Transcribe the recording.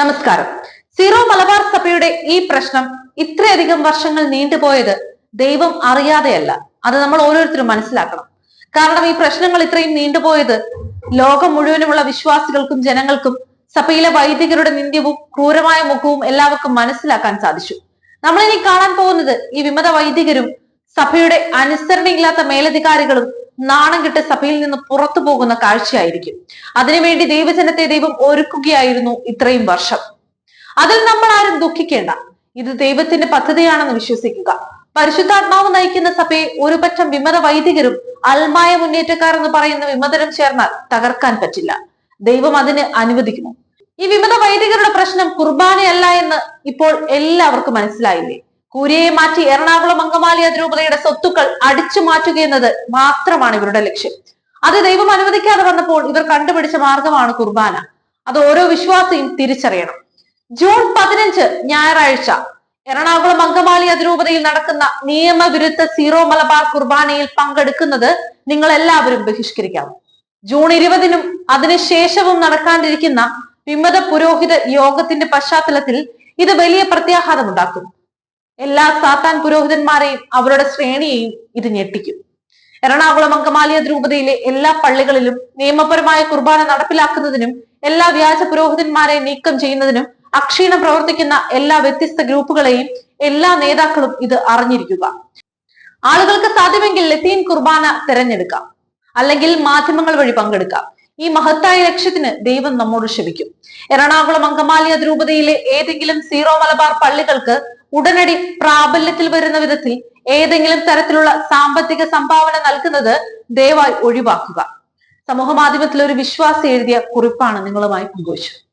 നമസ്കാരം. സീറോ മലബാർ സഭയുടെ ഈ പ്രശ്നം ഇത്രയധികം വർഷങ്ങൾ നീണ്ടുപോയത് ദൈവം അറിയാതെയല്ല. അത് നമ്മൾ ഓരോരുത്തരും മനസ്സിലാക്കണം. കാരണം ഈ പ്രശ്നങ്ങൾ ഇത്രയും നീണ്ടുപോയത് ലോകം മുഴുവനുമുള്ള വിശ്വാസികൾക്കും ജനങ്ങൾക്കും സഭയിലെ വൈദികരുടെ നിന്ദ്യവും ക്രൂരമായ മുഖവും എല്ലാവർക്കും മനസ്സിലാക്കാൻ സാധിച്ചു. നമ്മളിനി കാണാൻ പോകുന്നത് ഈ വിമത വൈദികരും സഭയുടെ അനുസരണയില്ലാത്ത മേലധികാരികളും നാണം കിട്ട് സഭയിൽ നിന്ന് പുറത്തു പോകുന്ന കാഴ്ചയായിരിക്കും. അതിനുവേണ്ടി ദൈവജനത്തെ ദൈവം ഒരുക്കുകയായിരുന്നു ഇത്രയും വർഷം. അതിൽ നമ്മൾ ആരും ദുഃഖിക്കേണ്ട. ഇത് ദൈവത്തിന്റെ പദ്ധതിയാണെന്ന് വിശ്വസിക്കുക. പരിശുദ്ധാത്മാവ് നയിക്കുന്ന സഭയെ ഒരുപറ്റം വിമത വൈദികരും അൽമായ മുന്നേറ്റക്കാർ എന്ന് പറയുന്ന വിമതരും ചേർന്നാൽ തകർക്കാൻ പറ്റില്ല. ദൈവം അതിന് അനുവദിക്കുന്നു. ഈ വിമത വൈദികരുടെ പ്രശ്നം കുർബാനയല്ല എന്ന് ഇപ്പോൾ എല്ലാവർക്കും മനസ്സിലായില്ലേ? കൂരിയെ മാറ്റി എറണാകുളം അങ്കമാലി അതിരൂപതയുടെ സ്വത്തുക്കൾ അടിച്ചു മാറ്റുക എന്നത് മാത്രമാണ് ഇവരുടെ ലക്ഷ്യം. അത് ദൈവം അനുവദിക്കാതെ വന്നപ്പോൾ ഇവർ കണ്ടുപിടിച്ച മാർഗമാണ് കുർബാന. അത് ഓരോ വിശ്വാസിയും തിരിച്ചറിയണം. ജൂൺ പതിനഞ്ച് ഞായറാഴ്ച എറണാകുളം അങ്കമാലി അതിരൂപതയിൽ നടക്കുന്ന നിയമവിരുദ്ധ സീറോ മലബാർ കുർബാനയിൽ പങ്കെടുക്കുന്നത് നിങ്ങൾ എല്ലാവരും ബഹിഷ്കരിക്കാം. ജൂൺ ഇരുപതിനും അതിനുശേഷവും നടക്കാണ്ടിരിക്കുന്ന വിമത പുരോഹിത യോഗത്തിന്റെ പശ്ചാത്തലത്തിൽ ഇത് വലിയ പ്രത്യാഘാതമുണ്ടാക്കും. എല്ലാ സാത്താൻ പുരോഹിതന്മാരെയും അവരുടെ ശ്രേണിയെയും ഇത് ഞെട്ടിക്കും. എറണാകുളം അങ്കമാലിയ ദ്രൂപതയിലെ എല്ലാ പള്ളികളിലും നിയമപരമായ കുർബാന നടപ്പിലാക്കുന്നതിനും എല്ലാ വ്യാജ പുരോഹിതന്മാരെ നീക്കം ചെയ്യുന്നതിനും അക്ഷീണം പ്രവർത്തിക്കുന്ന എല്ലാ വ്യത്യസ്ത ഗ്രൂപ്പുകളെയും എല്ലാ നേതാക്കളും ഇത് അറിഞ്ഞിരിക്കുക. ആളുകൾക്ക് സാധ്യമെങ്കിൽ ലത്തീൻ കുർബാന തിരഞ്ഞെടുക്കാം. അല്ലെങ്കിൽ മാധ്യമങ്ങൾ വഴി പങ്കെടുക്കാം. ഈ മഹത്തായ ലക്ഷ്യത്തിന് ദൈവം നമ്മോട് ക്ഷമിക്കും. എറണാകുളം അങ്കമാലിയ ദ്രൂപതയിലെ ഏതെങ്കിലും സീറോ മലബാർ പള്ളികൾക്ക് ഉടനടി പ്രാബല്യത്തിൽ വരുന്ന വിധത്തിൽ ഏതെങ്കിലും തരത്തിലുള്ള സാമ്പത്തിക സംഭാവന നൽകുന്നത് ദയവായി ഒഴിവാക്കുക. സമൂഹ മാധ്യമത്തിൽ ഒരു വിശ്വാസി എഴുതിയ കുറിപ്പാണ് നിങ്ങളുമായി പങ്കുവച്ചത്.